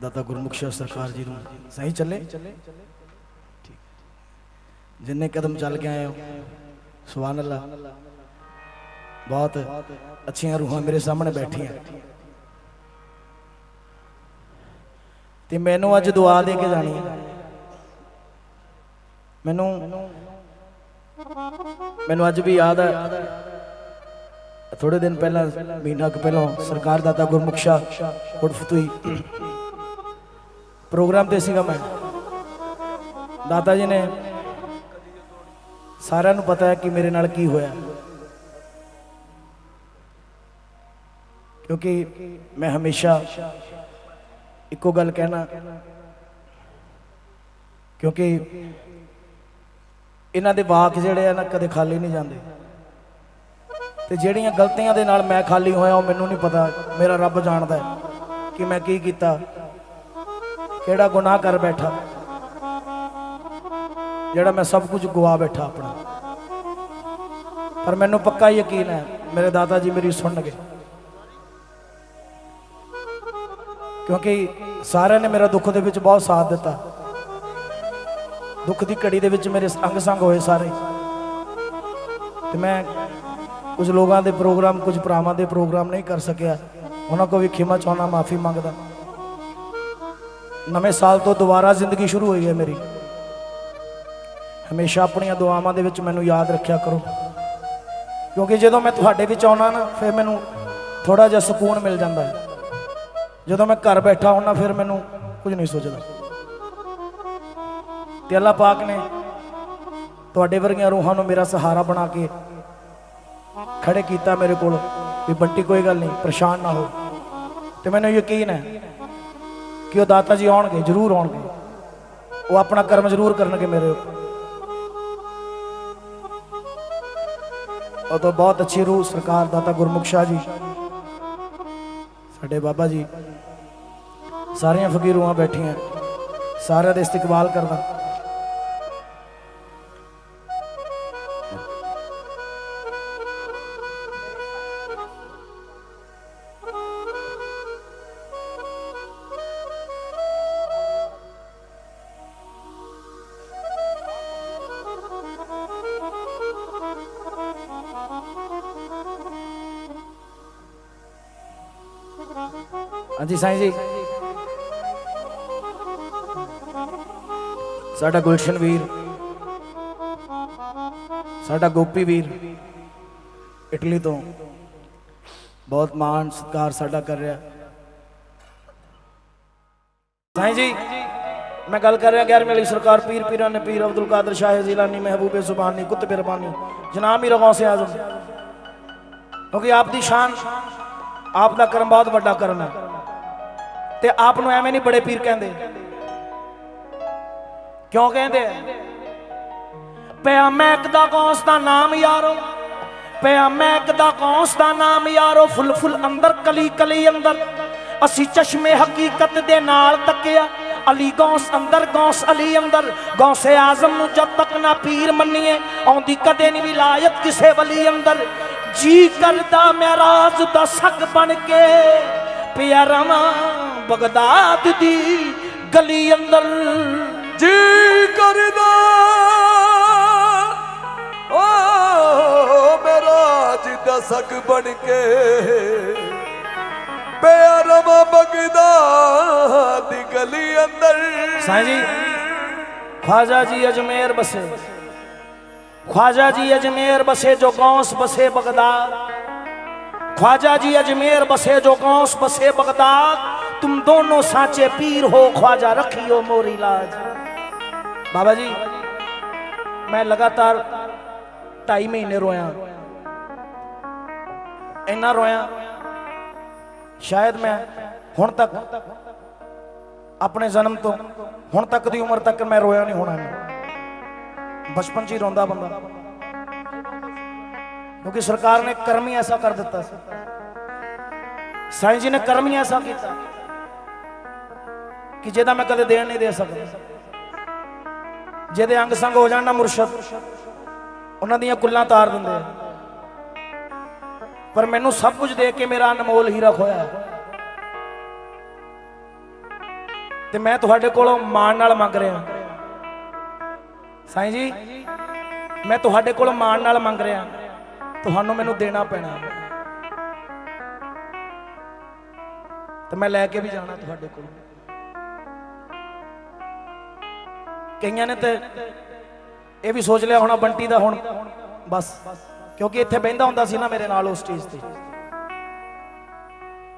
ਦਾਤਾ ਗੁਰਮੁਖ ਸ਼ਾਹ ਸਰਕਾਰ ਜੀ ਨੂੰ। ਸਹੀ ਚੱਲੇ? ਠੀਕ। ਜਿੰਨੇ ਕਦਮ ਚੱਲ ਕੇ ਆਏ ਹੋ ਸੁਭਾਨ ਅੱਲਾ ਬਹੁਤ ਅੱਛੀਆਂ ਰੂਹਾਂ ਮੇਰੇ ਸਾਹਮਣੇ ਬੈਠੀਆਂ। ਤੇ ਮੈਨੂੰ ਅੱਜ ਦੁਆ ਦੇ ਕੇ ਜਾਣੀ ਮੈਨੂੰ ਮੈਨੂੰ ਅੱਜ ਵੀ ਯਾਦ ਹੈ ਥੋੜੇ ਦਿਨ ਪਹਿਲਾਂ, ਮਹੀਨਾ ਕੁ ਪਹਿਲਾਂ ਸਰਕਾਰ ਦਾਤਾ ਗੁਰਮੁਖ ਸ਼ਾਹ ਉਰਫਤੂਈ ਪ੍ਰੋਗਰਾਮ ਤੇ ਸੀਗਾ ਮੈਂ। ਦਾਦਾ ਜੀ ਨੇ ਸਾਰਿਆਂ ਨੂੰ ਪਤਾ ਹੈ ਕਿ ਮੇਰੇ ਨਾਲ ਕੀ ਹੋਇਆ। ਕਿਉਂਕਿ ਮੈਂ ਹਮੇਸ਼ਾ ਇੱਕੋ ਗੱਲ ਕਹਿਣਾ, ਕਿਉਂਕਿ ਇਹਨਾਂ ਦੇ ਵਾਕ ਜਿਹੜੇ ਆ ਨਾ ਕਦੇ ਖਾਲੀ ਨਹੀਂ ਜਾਂਦੇ। ਤੇ ਜਿਹੜੀਆਂ ਗਲਤੀਆਂ ਦੇ ਨਾਲ ਮੈਂ ਖਾਲੀ ਹੋਇਆ ਉਹ ਮੈਨੂੰ ਨਹੀਂ ਪਤਾ। ਮੇਰਾ ਰੱਬ ਜਾਣਦਾ ਕਿ ਮੈਂ ਕੀ ਕੀਤਾ। ਕਿਹੜਾ ਗੁਨਾਹ ਕਰ ਬੈਠਾ? ਜਿਹੜਾ ਮੈਂ ਸਭ ਕੁਝ ਗਵਾ ਬੈਠਾ ਆਪਣਾ। ਪਰ ਮੈਨੂੰ ਪੱਕਾ ਯਕੀਨ ਹੈ, ਮੇਰੇ ਦਾਦਾ ਜੀ ਮੇਰੀ ਸੁਣਨਗੇ। ਕਿਉਂਕਿ ਸਾਰਿਆਂ ਨੇ ਮੇਰਾ ਦੁੱਖ ਦੇ ਵਿੱਚ ਬਹੁਤ ਸਾਥ ਦਿੱਤਾ। ਦੁੱਖ ਦੀ ਘੜੀ ਦੇ ਵਿੱਚ ਮੇਰੇ ਅੰਗ ਸੰਗ ਹੋਏ ਸਾਰੇ। ਤੇ ਮੈਂ ਕੁਝ ਲੋਕਾਂ ਦੇ ਪ੍ਰੋਗਰਾਮ, ਕੁਝ ਭਰਾਵਾਂ ਦੇ ਪ੍ਰੋਗਰਾਮ ਨਹੀਂ ਕਰ ਸਕਿਆ। ਉਹਨਾਂ ਕੋ ਵੀ ਖਿਮਾ ਚਾਹਣਾ ਮਾਫੀ ਮੰਗਦਾ। ਨਵੇਂ ਸਾਲ ਤੋਂ ਦੁਬਾਰਾ ਜ਼ਿੰਦਗੀ ਸ਼ੁਰੂ ਹੋਈ ਹੈ ਮੇਰੀ। ਹਮੇਸ਼ਾ ਆਪਣੀਆਂ ਦੁਆਵਾਂ ਦੇ ਵਿੱਚ ਮੈਨੂੰ ਯਾਦ ਰੱਖਿਆ ਕਰੋ। ਕਿਉਂਕਿ ਜਦੋਂ ਮੈਂ ਤੁਹਾਡੇ ਵਿੱਚ ਆਉਣਾ ਨਾ, ਫਿਰ ਮੈਨੂੰ ਥੋੜਾ ਜਿਹਾ ਸਕੂਨ ਮਿਲ ਜਾਂਦਾ ਹੈ। ਜਦੋਂ ਮੈਂ ਘਰ ਬੈਠਾ ਹੁੰਨਾ ਫਿਰ ਮੈਨੂੰ ਕੁਝ ਨਹੀਂ ਸੋਚਦਾ। ਤੇ ਅੱਲਾਹ ਪਾਕ ਨੇ ਤੁਹਾਡੇ ਵਰਗੀਆਂ ਰੂਹਾਂ ਨੂੰ ਮੇਰਾ ਸਹਾਰਾ ਬਣਾ ਕੇ ਖੜੇ ਕੀਤਾ ਮੇਰੇ ਕੋਲ ਵੀ ਬੰਟੀ, ਕੋਈ ਗੱਲ ਨਹੀਂ, ਪਰੇਸ਼ਾਨ ਨਾ ਹੋ। ਤੇ ਮੈਨੂੰ ਯਕੀਨ ਹੈ ਕਿ ਉਹ ਦਾਤਾ ਜੀ ਆਉਣਗੇ, ਜ਼ਰੂਰ ਆਉਣਗੇ। ਉਹ ਆਪਣਾ ਕਰਮ ਜ਼ਰੂਰ ਕਰਨਗੇ ਮੇਰੇ ਉੱਪਰ। ਉਹ ਤੋਂ ਬਹੁਤ ਅੱਛੀ ਰੂਹ ਸਰਕਾਰ ਦਾਤਾ ਗੁਰਮੁਖ ਸ਼ਾਹ ਜੀ, ਸਾਡੇ ਬਾਬਾ ਜੀ, ਸਾਰੀਆਂ ਫਕੀਰ ਰੂਹਾਂ ਬੈਠੀਆਂ, ਸਾਰਿਆਂ ਦਾ ਇਸਤਕਬਾਲ ਕਰਦਾ। ਹਾਂਜੀ, ਸਾਈਂ ਜੀ। ਸਾਡਾ ਗੁਲਸ਼ਨ ਵੀਰ, ਸਾਡਾ ਗੋਪੀ ਵੀਰ, ਇਟਲੀ ਤੋਂ ਬਹੁਤ ਮਾਣ ਸਤਿਕਾਰ ਸਾਡਾ ਕਰ ਰਿਹਾ। ਸਾਈਂ ਜੀ, ਮੈਂ ਗੱਲ ਕਰ ਰਿਹਾ 11ਵੀਂ ਵਾਲੀ ਸਰਕਾਰ ਪੀਰ ਪੀਰਾਂ ਨੇ ਪੀਰ ਅਬਦੁਲ ਕਾਦਰ ਸ਼ਾਹ ਜ਼ਿਲਾਨੀ ਮਹਿਬੂਬੇ ਸੁਬਾਨੀ ਕੁਤਬ ਰਬਾਨੀ ਜਨਾਬ ਹੀ ਰਗੋਂ ਸੇ ਆਜ਼ਮ। ਕਿਉਂਕਿ ਆਪ ਦੀ ਸ਼ਾਨ, ਆਪ ਦਾ ਕਰਮ ਬਹੁਤ ਵੱਡਾ ਕਰਮ ਹੈ। ਤੇ ਆਪ ਨੂੰ ਐਵੇਂ ਨਹੀਂ ਬੜੇ ਪੀਰ ਕਹਿੰਦੇ। ਕਿਉਂ ਕਹਿੰਦੇ ਆ? ਪਿਆ ਮੈਕ ਦਾ ਕੌਂਸ ਦਾ ਨਾਮ ਯਾਰੋ, ਪਿਆ ਮੈਕ ਦਾ ਕੌਂਸ ਦਾ ਨਾਮ ਯਾਰੋ ਫੁੱਲ ਫੁੱਲ ਅੰਦਰ ਕਲੀ ਕਲੀ ਅੰਦਰ। ਅਸੀਂ ਚਸ਼ਮੇ ਹਕੀਕਤ ਦੇ ਨਾਲ ਤੱਕਿਆ, ਅਲੀ ਗੌਸ ਅੰਦਰ ਗੌਸ ਅਲੀ ਅੰਦਰ। ਗੌਸੇ ਆਜ਼ਮ ਨੂੰ ਜਦ ਤੱਕ ਨਾ ਪੀਰ ਮੰਨੀਏ, ਆਉਂਦੀ ਕਦੇ ਨਹੀਂ ਵਿਲਾਇਤ ਕਿਸੇ ਵਲੀ ਅੰਦਰ। ਜੀ ਕਰਦਾ ਮਹਿਰਾਜ ਦਾ ਸੱਗ ਬਣ ਕੇ, ਪਿਆ ਰਵਾਂ। ਬਗਦਾਦ ਦੀ ਗਲੀ ਅੰਦਰ ਜੀ ਕਰਦਾ ਓ ਮੇਰਾ ਜਿੱਦਾ ਸਕ ਬਣ ਕੇ ਪਿਆਰਮ ਬਗਦਾ ਦੀ ਗਲੀ ਅੰਦਰ ਸਾਈਂ ਜੀ ख्वाजा जी अजमेर बसे ख्वाजा जी अजमेर बसे जो गौस बसे बगदाद ख्वाजा जी अजमेर बसे जो गौस बसे बगदाद तुम दोनों साचे पीर हो ख्वाजा रखियो मोरी लाज बाबा जी मैं लगातार ढाई महीने रोया ਇੰਨਾ ਰੋਇਆ ਸ਼ਾਇਦ ਮੈਂ ਹੁਣ ਤੱਕ ਆਪਣੇ ਜਨਮ ਤੋਂ ਹੁਣ ਤੱਕ ਦੀ ਉਮਰ ਤੱਕ ਮੈਂ ਰੋਇਆ ਨਹੀਂ ਹੋਣਾ ਮੈਂ ਬਚਪਨ 'ਚ ਹੀ ਰੋਂਦਾ ਬੰਦਾ ਕਿਉਂਕਿ ਸਰਕਾਰ ਨੇ ਕਰਮ ਹੀ ਐਸਾ ਕਰ ਦਿੱਤਾ ਸੀ ਸਾਈਂ ਜੀ ਨੇ ਕਰਮ ਹੀ ਐਸਾ ਕੀਤਾ ਕਿ ਜਿਹਦਾ ਮੈਂ ਕਦੇ ਦੇਣ ਨਹੀਂ ਦੇ ਸਕਦਾ। ਜਿਹਦੇ ਅੰਗ ਸੰਗ ਹੋ ਜਾਣ ਨਾ ਮੁਰਸ਼ਦ, ਉਹਨਾਂ ਦੀਆਂ ਕੁੱਲਾਂ ਤਾਰ ਦਿੰਦੇ ਆ। ਪਰ ਮੈਨੂੰ ਸਭ ਕੁਝ ਦੇ ਕੇ ਮੇਰਾ ਅਨਮੋਲ ਹੀਰਾ ਖੋਇਆ ਤੇ ਮੈਂ ਤੁਹਾਡੇ ਕੋਲੋਂ ਮਾਣ ਨਾਲ ਮੰਗ ਰਿਹਾ। ਸਾਈਂ ਜੀ, ਮੈਂ ਤੁਹਾਡੇ ਕੋਲੋਂ ਮਾਣ ਨਾਲ ਮੰਗ ਰਿਹਾ। ਤੁਹਾਨੂੰ ਮੈਨੂੰ ਦੇਣਾ ਪੈਣਾ। ਤੇ ਮੈਂ ਲੈ ਕੇ ਵੀ ਜਾਣਾ ਤੁਹਾਡੇ ਕੋਲੋਂ। ਕਈਆਂ ਨੇ ਤੇ ਇਹ ਵੀ ਸੋਚ ਲਿਆ ਹੋਣਾ ਬੰਟੀ ਦਾ ਹੁਣ। ਬਸ, ਕਿਉਂਕਿ ਇੱਥੇ ਬਹਿੰਦਾ ਹੁੰਦਾ ਸੀ ਨਾ ਮੇਰੇ ਨਾਲ ਉਸ ਸਟੇਜ ਤੇ।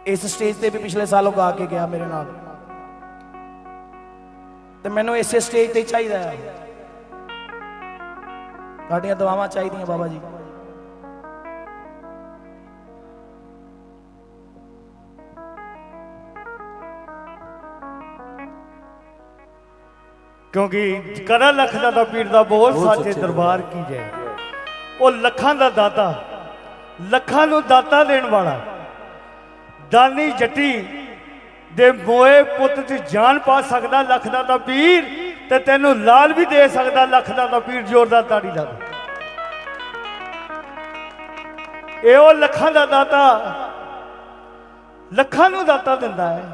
ਇਸ ਸਟੇਜ ਤੇ ਵੀ ਪਿਛਲੇ ਸਾਲ ਉਹ ਗਾ ਕੇ ਗਿਆ ਮੇਰੇ ਨਾਲ। ਤੇ ਮੈਨੂੰ ਇਸੇ ਸਟੇਜ ਤੇ ਚਾਹੀਦਾ ਹੈ। ਤੁਹਾਡੀਆਂ ਦੁਆਵਾਂ ਚਾਹੀਦੀਆਂ ਬਾਬਾ ਜੀ। ਕਿਉਂਕਿ ਕਰਾ ਲੱਖ ਦਾ ਤਾਂ ਪੀਰ ਦਾ ਬੋਲ ਸਾਚੇ ਦਰਬਾਰ ਕੀ ਜੈ ਉਹ ਲੱਖਾਂ ਦਾ ਦਾਤਾ ਲੱਖਾਂ ਨੂੰ ਦਾਤਾ ਦੇਣ ਵਾਲਾ। ਦਾਨੀ ਜੱਟੀ ਦੇ ਮੋਏ ਪੁੱਤ ਤੇ ਜਾਨ ਪਾ ਸਕਦਾ ਲੱਖ ਦਾ ਤਾਂ ਪੀਰ ਤੇ ਤੈਨੂੰ ਲਾਲ ਵੀ ਦੇ ਸਕਦਾ ਲੱਖ ਦਾ ਤਾਂ ਪੀਰ ਜ਼ੋਰਦਾਰ ਤਾੜੀ ਲਾ। ਇਹ ਉਹ ਲੱਖਾਂ ਦਾ ਦਾਤਾ ਲੱਖਾਂ ਨੂੰ ਦਾਤਾ ਦਿੰਦਾ ਹੈ।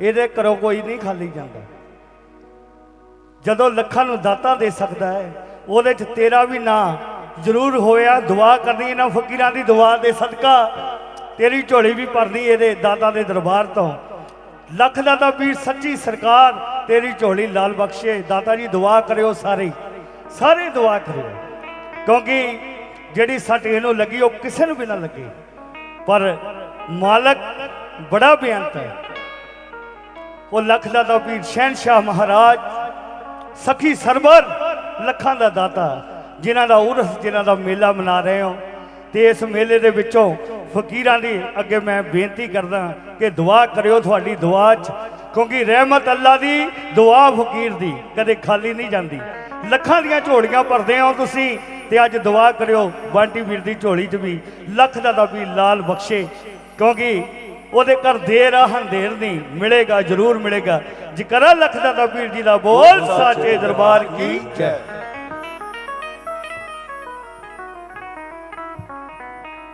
ਇਹਦੇ ਘਰੋਂ ਕੋਈ ਨਹੀਂ ਖਾਲੀ ਜਾਂਦਾ। ਜਦੋਂ ਲੱਖਾਂ ਨੂੰ ਦਾਤਾ ਦੇ ਸਕਦਾ ਹੈ, ਉਹਦੇ 'ਚ ਤੇਰਾ ਵੀ ਨਾਂ ਜ਼ਰੂਰ ਹੋਇਆ। ਦੁਆ ਕਰਨੀ ਇਹਨਾਂ ਫਕੀਰਾਂ ਦੀ, ਦੁਆ ਦੇ ਸਦਕਾ। ਤੇਰੀ ਝੋਲੀ ਵੀ ਭਰਨੀ ਇਹਦੇ ਦਾਤਾ ਦੇ ਦਰਬਾਰ ਤੋਂ। ਲੱਖ ਦਾ ਤਾਂ ਵੀਰ, ਸੱਚੀ ਸਰਕਾਰ, ਤੇਰੀ ਝੋਲੀ ਲਾਲ ਬਖਸ਼ੇ। ਦਾਤਾ ਜੀ, ਦੁਆ ਕਰਿਓ ਸਾਰੇ। ਹੀ। ਸਾਰੇ ਦੁਆ ਕਰਿਓ। ਕਿਉਂਕਿ ਜਿਹੜੀ ਸੱਟ ਇਹਨੂੰ ਲੱਗੀ, ਉਹ ਕਿਸੇ ਨੂੰ ਵੀ ਨਾ ਲੱਗੇ। ਪਰ ਮਾਲਕ ਬੜਾ ਬੇਅੰਤ ਹੈ। ਉਹ ਲੱਖ ਦਾ ਦਾਤਾ ਵੀਰ ਸ਼ਹਿਨशाह ਮਹਾਰਾਜ ਸਖੀ ਸਰਵਰ ਲੱਖਾਂ ਦਾ ਦਾਤਾ, ਜਿਨ੍ਹਾਂ ਦਾ ਉਰਸ, ਜਿਨ੍ਹਾਂ ਦਾ ਮੇਲਾ ਮਨਾ ਰਹੇ ਹੋ। ਤੇ ਇਸ ਮੇਲੇ ਦੇ ਵਿੱਚੋਂ ਫਕੀਰਾਂ ਦੀ ਅੱਗੇ ਮੈਂ ਬੇਨਤੀ ਕਰਦਾ ਕਿ ਦੁਆ ਕਰਿਓ ਤੁਹਾਡੀ ਦੁਆ 'ਚ, ਕਿਉਂਕਿ ਰਹਿਮਤ ਅੱਲਾ ਦੀ, ਦੁਆ ਫਕੀਰ ਦੀ ਕਦੇ ਖਾਲੀ ਨਹੀਂ ਜਾਂਦੀ। ਲੱਖਾਂ ਦੀਆਂ ਝੋਲੀਆਂ ਭਰਦੇ ਹੋ ਤੁਸੀਂ, ਤੇ ਅੱਜ ਦੁਆ ਕਰਿਓ ਬਾਂਟੀ ਵੀਰ ਦੀ ਝੋਲੀ 'ਚ ਵੀ, ਲੱਖ ਦਾ ਦਾ ਵੀ ਲਾਲ ਬਖਸ਼ੇ, ਕਿਉਂਕਿ ਉਹਦੇ ਘਰ ਦੇਰ ਆ ਹੰਦੇਰ ਨਹੀਂ। ਮਿਲੇਗਾ ਜ਼ਰੂਰ ਮਿਲੇਗਾ। ਜਿਕਰਾ ਲੱਖ ਦਾ ਤਾਂ ਪੀਰ ਜੀ ਦਾ ਬੋਲ ਸਾਚੇ ਦਰਬਾਰ ਕੀ ਜੈ।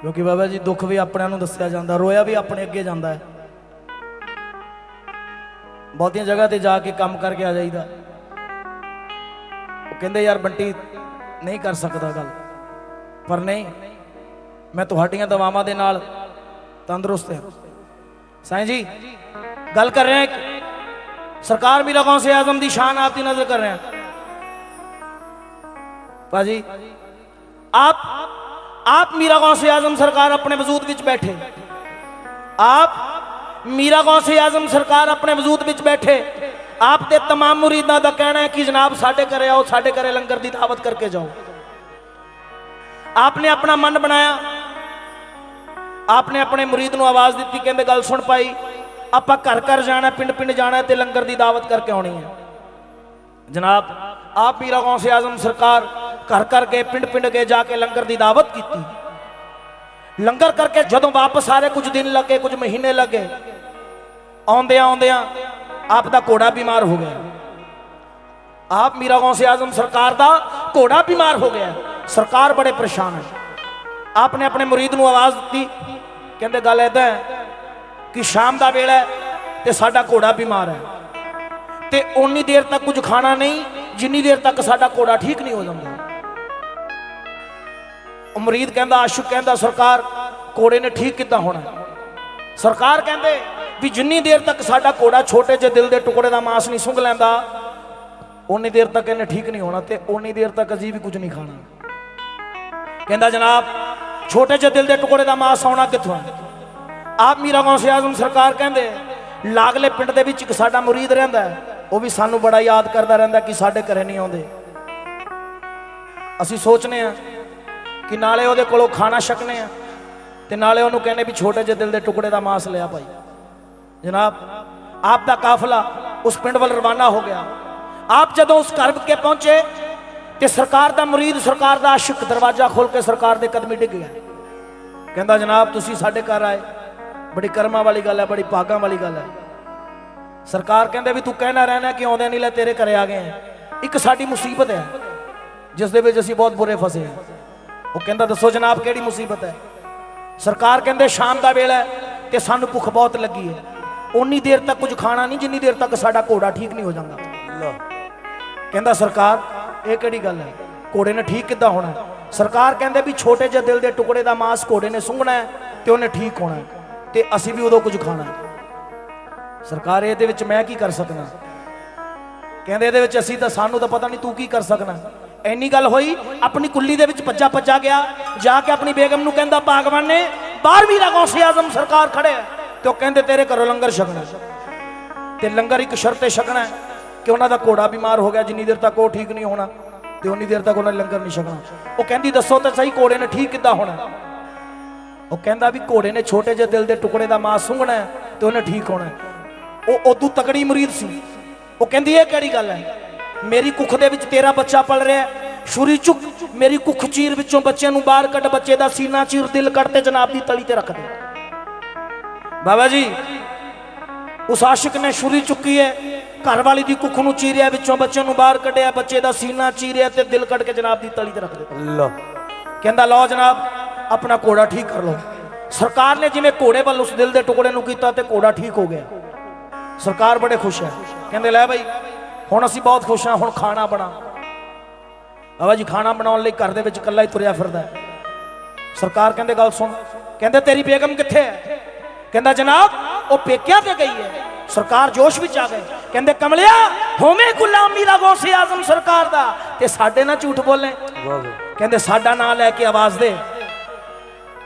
ਕਿਉਂਕਿ ਬਾਬਾ ਜੀ ਦੁੱਖ ਵੀ ਆਪਣਿਆਂ ਨੂੰ ਦੱਸਿਆ ਜਾਂਦਾ ਰੋਇਆ ਵੀ ਆਪਣੇ ਅੱਗੇ ਜਾਂਦਾ ਹੈ। ਬਹੁਤੀਆਂ ਜਗ੍ਹਾ ਤੇ ਜਾ ਕੇ ਕੰਮ ਕਰਕੇ ਆ ਜਾਈਦਾ। ਉਹ ਕਹਿੰਦੇ ਯਾਰ ਬੰਟੀ ਨਹੀਂ ਕਰ ਸਕਦਾ ਗੱਲ। ਪਰ ਨਹੀਂ ਮੈਂ ਤੁਹਾਡੀਆਂ ਦਵਾਵਾਂ ਦੇ ਨਾਲ ਤੰਦਰੁਸਤ ਹਾਂ। ਸਾਈਂ ਜੀ ਗੱਲ ਕਰ ਰਹੇ ਹਾਂ सरकार मीरा कौन से आजम दी शान आती नजर कर रहे हैं पाजी आप आप मीरा गौस आजम सरकार अपने वजूद विच बैठे आप मीरा गौस आजम सरकार अपने वजूद विच बैठे आप ते तमाम मुरीदां ਦਾ ਕਹਿਣਾ ਹੈ ਕਿ ਜਨਾਬ ਸਾਡੇ ਘਰੇ ਆਓ ਸਾਡੇ ਘਰੇ ਲੰਗਰ ਦੀ ਦਾਵਤ ਕਰਕੇ ਜਾਓ ਆਪਨੇ ਆਪਣਾ ਮਨ ਬਣਾਇਆ ਆਪਨੇ ਆਪਣੇ ਮੁਰੀਦ ਨੂੰ ਆਵਾਜ਼ ਦਿੱਤੀ, ਕਹਿੰਦੇ ਗੱਲ ਸੁਣ ਪਾਈ ਆਪਾਂ ਘਰ ਘਰ ਜਾਣਾ, ਪਿੰਡ ਪਿੰਡ ਜਾਣਾ ਤੇ ਲੰਗਰ ਦੀ ਦਾਵਤ ਕਰਕੇ ਆਉਣੀ ਹੈ। ਜਨਾਬ, ਆਪ ਪੀਰਾ ਗੌਸ ਆਜ਼ਮ ਸਰਕਾਰ ਘਰ ਘਰ ਗਏ, ਪਿੰਡ ਪਿੰਡ ਗਏ, ਜਾ ਕੇ ਲੰਗਰ ਦੀ ਦਾਵਤ ਕੀਤੀ। ਲੰਗਰ ਕਰਕੇ ਜਦੋਂ ਵਾਪਸ ਆ ਰਹੇ, ਕੁਝ ਦਿਨ ਲੱਗੇ, ਕੁਝ ਮਹੀਨੇ ਲੱਗੇ, ਆਉਂਦਿਆਂ ਆਉਂਦਿਆਂ ਆਪ ਦਾ ਘੋੜਾ ਬਿਮਾਰ ਹੋ ਗਿਆ। ਆਪ ਮੀਰਾ ਗੌਸ ਆਜ਼ਮ ਸਰਕਾਰ ਦਾ ਘੋੜਾ ਬਿਮਾਰ ਹੋ ਗਿਆ। ਸਰਕਾਰ ਬੜੇ ਪਰੇਸ਼ਾਨ ਹੈ। ਆਪ ਨੇ ਆਪਣੇ ਮੁਰੀਦ ਨੂੰ ਆਵਾਜ਼ ਦਿੱਤੀ। ਕਹਿੰਦੇ ਗੱਲ ਐਦਾਂ ਹੈ ਕਿ ਸ਼ਾਮ ਦਾ ਵੇਲਾ ਹੈ ਤੇ ਸਾਡਾ ਘੋੜਾ ਬਿਮਾਰ ਹੈ। ਤੇ ਓਨੀ ਦੇਰ ਤੱਕ ਕੁਝ ਖਾਣਾ ਨਹੀਂ, ਜਿੰਨੀ ਦੇਰ ਤੱਕ ਸਾਡਾ ਘੋੜਾ ਠੀਕ ਨਹੀਂ ਹੋ ਜਾਂਦਾ। ਉਹ ਮਰੀਦ ਕਹਿੰਦਾ, ਆਸ਼ੁਕ ਕਹਿੰਦਾ, ਸਰਕਾਰ, ਘੋੜੇ ਨੇ ਠੀਕ ਕਿੱਦਾਂ ਹੋਣਾ? ਸਰਕਾਰ ਕਹਿੰਦੇ ਵੀ ਜਿੰਨੀ ਦੇਰ ਤੱਕ ਸਾਡਾ ਘੋੜਾ ਛੋਟੇ ਜਿਹੇ ਦਿਲ ਦੇ ਟੁਕੜੇ ਦਾ ਮਾਸ ਨਹੀਂ ਸੁੰਘ ਲੈਂਦਾ ਉਨੀ ਦੇਰ ਤੱਕ ਇਹਨੇ ਠੀਕ ਨਹੀਂ ਹੋਣਾ ਤੇ ਉਨੀ ਦੇਰ ਤੱਕ ਅਸੀਂ ਵੀ ਕੁਝ ਨਹੀਂ ਖਾਣਾ। ਕਹਿੰਦਾ ਜਨਾਬ ਛੋਟੇ ਜਿਹੇ ਦਿਲ ਦੇ ਟੁਕੜੇ ਦਾ ਮਾਸ ਆਉਣਾ ਕਿੱਥੋਂ ਆਪ ਮੀਰਾ ਗੌਸ ਆਜ਼ਮ ਸਰਕਾਰ ਕਹਿੰਦੇ ਲਾਗਲੇ ਪਿੰਡ ਦੇ ਵਿੱਚ ਇੱਕ ਸਾਡਾ ਮੁਰੀਦ ਰਹਿੰਦਾ ਉਹ ਵੀ ਸਾਨੂੰ ਬੜਾ ਯਾਦ ਕਰਦਾ ਰਹਿੰਦਾ ਕਿ ਸਾਡੇ ਘਰੇ ਨਹੀਂ ਆਉਂਦੇ। ਅਸੀਂ ਸੋਚਨੇ ਆ ਕਿ ਨਾਲੇ ਉਹਦੇ ਕੋਲੋਂ ਖਾਣਾ ਛਕਨੇ ਆ ਤੇ ਨਾਲੇ ਉਹਨੂੰ ਕਹਿੰਦੇ ਵੀ ਛੋਟੇ ਜਿਹੇ ਦਿਲ ਦੇ ਟੁਕੜੇ ਦਾ ਮਾਸ ਲਿਆ ਭਾਈ। ਜਨਾਬ, ਆਪ ਦਾ ਕਾਫਲਾ ਉਸ ਪਿੰਡ ਵੱਲ ਰਵਾਨਾ ਹੋ ਗਿਆ। ਆਪ ਜਦੋਂ ਉਸ ਘਰ ਕੇ ਪਹੁੰਚੇ ਤੇ ਸਰਕਾਰ ਦਾ ਮੁਰੀਦ ਸਰਕਾਰ ਦਾ ਆਸ਼ਿਕ ਦਰਵਾਜ਼ਾ ਖੋਲ ਕੇ ਸਰਕਾਰ ਦੇ ਕਦਮੀ ਡਿੱਗ ਗਿਆ। ਕਹਿੰਦਾ ਜਨਾਬ ਤੁਸੀਂ ਸਾਡੇ ਘਰ ਆਏ। ਬੜੀ ਕਰਮਾਂ ਵਾਲੀ ਗੱਲ ਹੈ ਬੜੀ ਭਾਗਾਂ ਵਾਲੀ ਗੱਲ ਹੈ। ਸਰਕਾਰ ਕਹਿੰਦੇ ਵੀ ਤੂੰ ਕਹਿਣਾ ਰਹਿਣਾ ਕਿ ਆਉਂਦੇ ਨਹੀਂ ਲੈ ਤੇਰੇ ਘਰੇ ਆ ਗਏ ਇੱਕ ਸਾਡੀ ਮੁਸੀਬਤ ਹੈ ਜਿਸ ਦੇ ਵਿੱਚ ਅਸੀਂ ਬਹੁਤ ਬੁਰੇ ਫਸੇ ਹਾਂ ਉਹ ਕਹਿੰਦਾ ਦੱਸੋ ਜਨਾਬ ਕਿਹੜੀ ਮੁਸੀਬਤ ਹੈ? ਸਰਕਾਰ ਕਹਿੰਦੇ ਸ਼ਾਮ ਦਾ ਵੇਲਾ ਤੇ ਸਾਨੂੰ ਭੁੱਖ ਬਹੁਤ ਲੱਗੀ ਹੈ। ਓਨੀ ਦੇਰ ਤੱਕ ਕੁਝ ਖਾਣਾ ਨਹੀਂ ਜਿੰਨੀ ਦੇਰ ਤੱਕ ਸਾਡਾ ਘੋੜਾ ਠੀਕ ਨਹੀਂ ਹੋ ਜਾਂਦਾ। ਕਹਿੰਦਾ ਸਰਕਾਰ ਇਹ ਕਿਹੜੀ ਗੱਲ ਹੈ? ਘੋੜੇ ਨੇ ਠੀਕ ਕਿੱਦਾਂ ਹੋਣਾ? ਸਰਕਾਰ ਕਹਿੰਦੇ ਵੀ ਛੋਟੇ ਜਿਹੇ ਦਿਲ ਦੇ ਟੁਕੜੇ ਦਾ ਮਾਸ ਘੋੜੇ ਨੇ ਸੁੰਘਣਾ ਹੈ ਤੇ ਉਹਨੇ ਠੀਕ ਹੋਣਾ ਤੇ ਅਸੀਂ ਵੀ ਉਦੋਂ ਕੁਝ ਖਾਣਾ ਸਰਕਾਰ, ਇਹਦੇ ਵਿੱਚ ਮੈਂ ਕੀ ਕਰ ਸਕਦਾ? ਕਹਿੰਦੇ ਇਹਦੇ ਵਿੱਚ ਅਸੀਂ ਤਾਂ ਸਾਨੂੰ ਤਾਂ ਪਤਾ ਨਹੀਂ ਤੂੰ ਕੀ ਕਰ ਸਕਣਾ ਐਨੀ ਗੱਲ ਹੋਈ, ਆਪਣੀ ਕੁੱਲੀ ਦੇ ਵਿੱਚ ਭੱਜਾ ਭੱਜਾ ਗਿਆ, ਜਾ ਕੇ ਆਪਣੀ ਬੇਗਮ ਨੂੰ ਕਹਿੰਦਾ ਬਾਗਵਾਨ ਨੇ 12ਵੀਂ ਦਾ ਗੌਸੇ ਆਜ਼ਮ ਸਰਕਾਰ ਖੜੇ ਤੇ ਉਹ ਕਹਿੰਦੇ, ਤੇਰੇ ਘਰੋਂ ਲੰਗਰ ਛਕਣਾ ਤੇ ਲੰਗਰ ਇੱਕ ਸ਼ਰਤੇ ਛਕਣਾ ਕਿ ਉਹਨਾਂ ਦਾ ਘੋੜਾ ਬਿਮਾਰ ਹੋ ਗਿਆ, ਜਿੰਨੀ ਦੇਰ ਤੱਕ ਉਹ ਠੀਕ ਨਹੀਂ ਹੋਣਾ ਤੇ ਉਨੀ ਦੇਰ ਤੱਕ ਉਹਨਾਂ ਨੇ ਲੰਗਰ ਨਹੀਂ ਛਕਣਾ। ਉਹ ਕਹਿੰਦੀ, ਦੱਸੋ ਤਾਂ ਸਹੀ ਘੋੜੇ ਨੇ ਠੀਕ ਕਿੱਦਾਂ ਹੋਣਾ? ਉਹ ਕਹਿੰਦਾ ਵੀ ਘੋੜੇ ਨੇ ਛੋਟੇ ਜਿਹੇ ਦਿਲ ਦੇ ਟੁਕੜੇ ਦਾ ਮਾਸ ਸੁੰਘਣਾ ਤੇ ਉਹਨੇ ਠੀਕ ਹੋਣਾ ਉਹ ਉਦੋਂ ਤਕੜੀ ਮੁਰੀਦ ਸੀ। ਉਹ ਕਹਿੰਦੀ, ਇਹ ਕਿਹੜੀ ਗੱਲ ਹੈ? ਮੇਰੀ ਕੁੱਖ ਦੇ ਵਿੱਚ ਤੇਰਾ ਬੱਚਾ ਪਲ ਰਿਹਾ ਛੁਰੀ ਚੁੱਕ ਮੇਰੀ ਕੁੱਖ ਚੀਰ ਵਿੱਚੋਂ ਬੱਚੇ ਨੂੰ ਬਾਹਰ ਕੱਢ, ਬੱਚੇ ਦਾ ਸੀਨਾ ਚੀਰ ਦਿਲ ਕੱਢ ਤੇ ਜਨਾਬ ਦੀ ਤਲੀ ਤੇ ਰੱਖ ਦੇ। ਬਾਬਾ ਜੀ, ਉਸ ਆਸ਼ਿਕ ਨੇ ਛੁਰੀ ਚੁੱਕੀ ਹੈ। ਘਰ ਵਾਲੀ ਦੀ ਕੁੱਖ ਨੂੰ ਚੀਰਿਆ ਵਿੱਚੋਂ ਬੱਚੇ ਨੂੰ ਬਾਹਰ ਕੱਢਿਆ ਬੱਚੇ ਦਾ ਸੀਨਾ ਚੀਰਿਆ ਤੇ ਦਿਲ ਕੱਢ ਕੇ ਜਨਾਬ ਦੀ ਤਲੀ ਤੇ ਰੱਖ ਦਿੱਤਾ। ਲਾ ਕਹਿੰਦਾ ਲਓ ਜਨਾਬ ਆਪਣਾ ਘੋੜਾ ਠੀਕ ਕਰ ਲਓ। ਸਰਕਾਰ ਨੇ ਜਿਵੇਂ ਘੋੜੇ ਵੱਲ ਉਸ ਦਿਲ ਦੇ ਟੁਕੜੇ ਨੂੰ ਕੀਤਾ ਤੇ ਘੋੜਾ ਠੀਕ ਹੋ ਗਿਆ। ਸਰਕਾਰ ਬੜੇ ਖੁਸ਼ ਹੈ। ਕਹਿੰਦੇ ਲੈ ਭਾਈ ਹੁਣ ਅਸੀਂ ਬਹੁਤ ਖੁਸ਼ ਹਾਂ ਹੁਣ ਖਾਣਾ ਬਣਾ। ਬਾਬਾ ਜੀ ਖਾਣਾ ਬਣਾਉਣ ਲਈ ਘਰ ਦੇ ਵਿੱਚ ਇਕੱਲਾ ਹੀ ਤੁਰਿਆ ਫਿਰਦਾ ਹੈ। ਸਰਕਾਰ ਕਹਿੰਦੇ ਗੱਲ ਸੁਣ। ਕਹਿੰਦੇ ਤੇਰੀ ਬੇਗਮ ਕਿੱਥੇ ਹੈ? ਕਹਿੰਦਾ ਜਨਾਬ ਉਹ ਪੇਕਿਆਂ ਤੇ ਗਈ ਹੈ। ਸਰਕਾਰ ਜੋਸ਼ ਵਿੱਚ ਆ ਗਏ ਕਹਿੰਦੇ, ਕਮਲਿਆ, ਹੋਵੇਂ ਗੁਲਾਮੀ ਦਾ ਗੌਸੇ ਆਜ਼ਮ ਸਰਕਾਰ ਦਾ। ਤੇ ਸਾਡੇ ਨਾਲ ਝੂਠ ਬੋਲੇ। ਕਹਿੰਦੇ, ਸਾਡਾ ਨਾਂ ਲੈ ਕੇ ਆਵਾਜ਼ ਦੇ।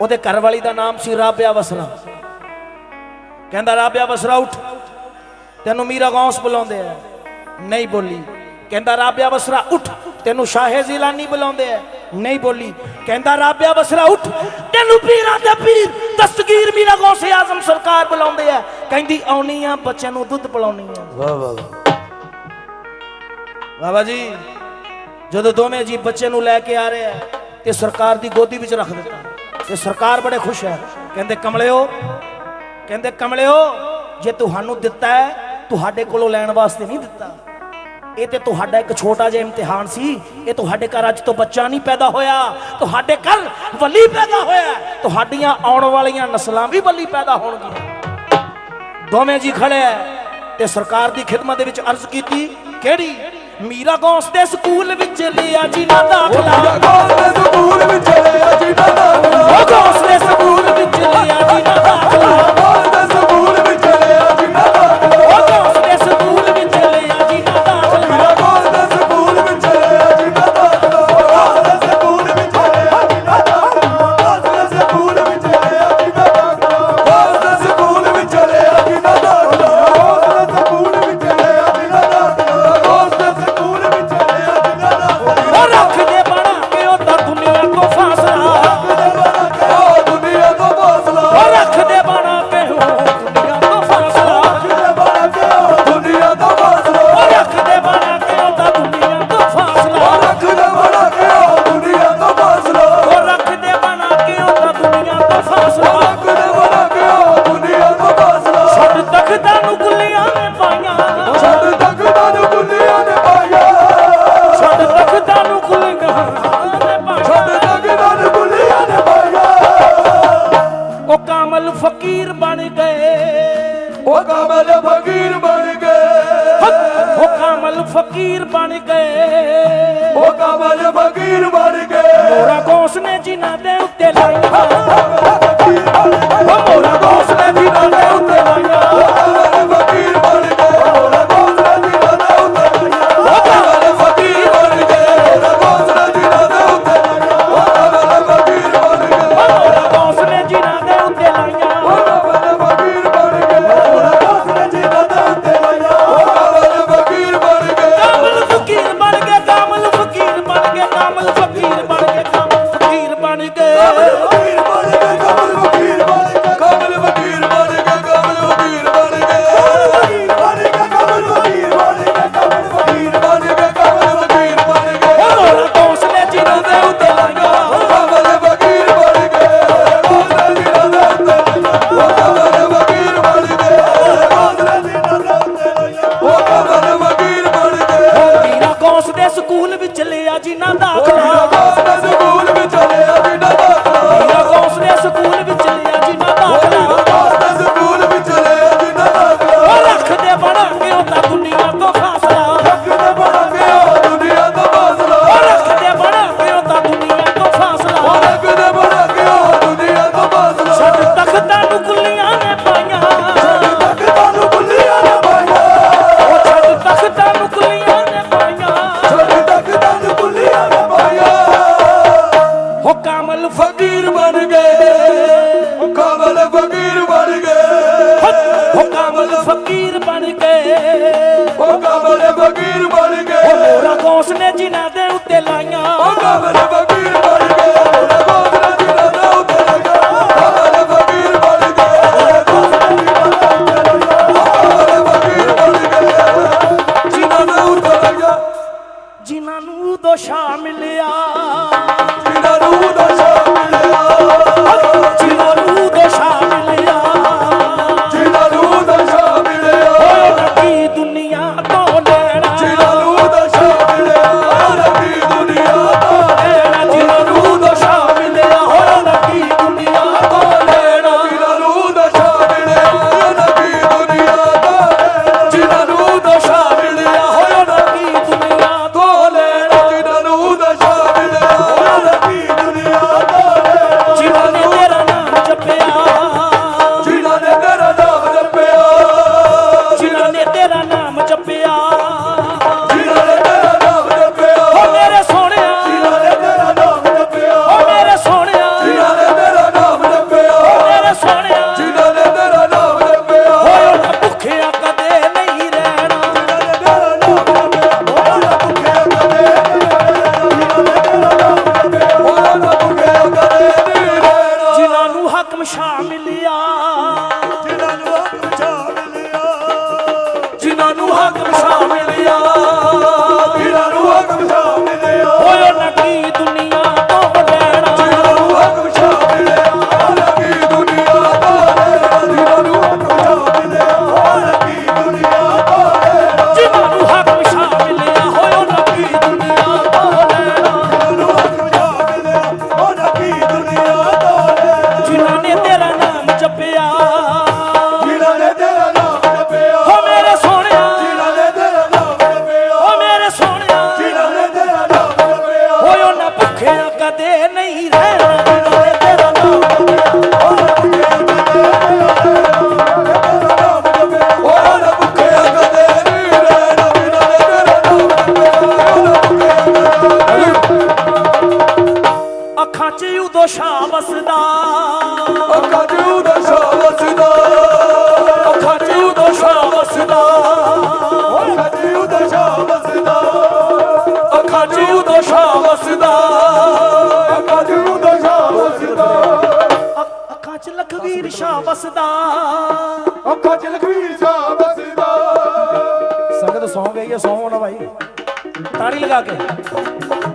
ਉਹਦੇ ਘਰ ਵਾਲੀ ਦਾ ਨਾਮ ਸੀ ਰਾਬਿਆ ਵਸਰਾ ਕਹਿੰਦਾ, ਰਾਬਿਆ ਵਸਰਾ ਉੱਠ। ਤੈਨੂੰ ਮੀਰਾ ਗੌਸ ਬੁਲਾਉਂਦੇ ਆ। ਨਹੀਂ ਬੋਲੀ। ਕਹਿੰਦਾ ਰਾਬਿਆ ਵਸਰਾ ਉੱਠ। ਤੈਨੂੰ ਸ਼ਾਹੇ ਜ਼ਿਲਾਨੀ ਬੁਲਾਉਂਦੇ ਆ ਨਹੀਂ ਬੋਲੀ। ਕਹਿੰਦਾ ਰਾਬਿਆ ਵਸਰਾ ਉੱਠ। ਤੈਨੂੰ ਪੀਰਾਂ ਦੇ ਪੀਰ ਦਸਤਗੀਰ ਮੀਰਾ ਗੌਸੇ ਆਜ਼ਮ ਸਰਕਾਰ ਬੁਲਾਉਂਦੇ ਆ ਕਹਿੰਦੀ ਆਉਣੀ ਆ ਬੱਚਿਆਂ ਨੂੰ ਦੁੱਧ ਪਿਲਾਉਣੀ ਆ। ਵਾਹ ਵਾਹ ਬਾਬਾ ਜੀ ਜਦੋਂ ਦੋਵੇਂ ਜੀ ਬੱਚੇ ਨੂੰ ਲੈ ਕੇ ਆ ਰਹੇ ਆ ਤੇ ਸਰਕਾਰ ਦੀ ਗੋਦੀ ਵਿੱਚ ਰੱਖ ਦਿੱਤਾ। ਤੇ ਸਰਕਾਰ ਬੜੇ ਖੁਸ਼ ਹੈ ਕਹਿੰਦੇ ਕਮਲਿਓ ਕਹਿੰਦੇ ਕਮਲਿਓ ਜੇ ਤੁਹਾਨੂੰ ਦਿੱਤਾ ਹੈ ਤੁਹਾਡੇ ਕੋਲੋਂ ਲੈਣ ਵਾਸਤੇ ਨਹੀਂ ਦਿੱਤਾ। ਇਹ ਤੇ ਤੁਹਾਡਾ ਇੱਕ ਛੋਟਾ ਜਿਹਾ ਇਮਤਿਹਾਨ ਸੀ। ਇਹ ਤੁਹਾਡੇ ਘਰ ਅੱਜ ਤੋਂ ਬੱਚਾ ਨਹੀਂ ਪੈਦਾ ਹੋਇਆ। ਤੁਹਾਡੇ ਘਰ ਵਲੀ ਪੈਦਾ ਹੋਇਆ ਤੁਹਾਡੀਆਂ ਆਉਣ ਵਾਲੀਆਂ ਨਸਲਾਂ ਵੀ ਵਲੀ ਪੈਦਾ ਹੋਣਗੀਆਂ। ਦੋਵੇਂ ਜੀ ਖੜੇ ਤੇ ਸਰਕਾਰ ਦੀ ਖਿਦਮਤ ਦੇ ਵਿੱਚ ਅਰਜ਼ ਕੀਤੀ, ਕਿਹੜੀ? ਮੀਰਾ ਗੌਸ ਦੇ ਸਕੂਲ ਵਿੱਚ ਲਿਆ ਜੀ ਨਾ ਦਾਖਲਾ। ਗੋਲ ਦੇ ਸਕੂਲ ਵਿੱਚ ਚਲਿਆ ਜਿਨਾ ਦਾਖਲਾ। ਫਕੀਰ ਬਣ ਗਏ। ਉਹ ਕਾਮਲ ਫਕੀਰ ਬਣ ਗਏ। ਮੋਰਾ ਗੌਸ ਨੇ ਜਿਨ੍ਹਾਂ ਦੇ ਉੱਤੇ ਲਾਈਆਂ। ਸਕੂਲ ਵਿੱਚ ਲਿਆ ਜਿਨ੍ਹਾਂ ਦਾ ਦਾਖਲਾ ਉਹ ਕਾਬਲ ਫਕੀਰ ਬਣ ਗਏ ਹੋਰਾਂ ਕੌਸ ਨੇ ਜਿਨ੍ਹਾਂ ਦੇ ਉੱਤੇ ਲਾਈਆਂ। ਉਹ ਕਾਬਲ ਨਸ਼ਾ ਵਸਦਾ ਉਹ ਕਾਜੂ ਸੰਗਤ ਸੌਂ ਗਈ ਹੈ, ਸੌਂ ਨਾ ਭਾਈ ਤਾੜੀ ਲਗਾ ਕੇ,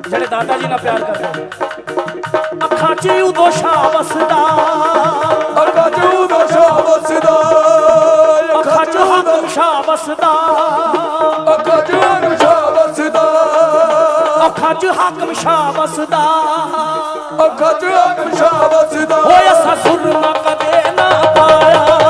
ਜਿਹੜੇ ਦਾਦਾ ਜੀ ਨਾਲ ਪਿਆਰ ਕਰਦੇ ਬਾਜੂ ਦੋਸ਼ਾ ਵਸਦਾ ਅਰ ਬਾਜੂ ਦੋਸ਼ਾ ਵਸਦਾ ਅੱਖਾਂ ਚ ਹਮਸ਼ਾ ਵਸਦਾ ਅੱਖਾਂ ਚ ਹਮਸ਼ਾ ਵਸਦਾ ਅੱਖਾਂ ਚ ਹਾਕਮ ਸ਼ਾ ਵਸਦਾ ਅੱਖਾਂ ਚ ਹਾਕਮ ਸ਼ਾ ਵਸਦਾ ਓਏ ਸਸੁਰ ਨਾ ਕਦੇ ਨਾ ਪਾਇਆ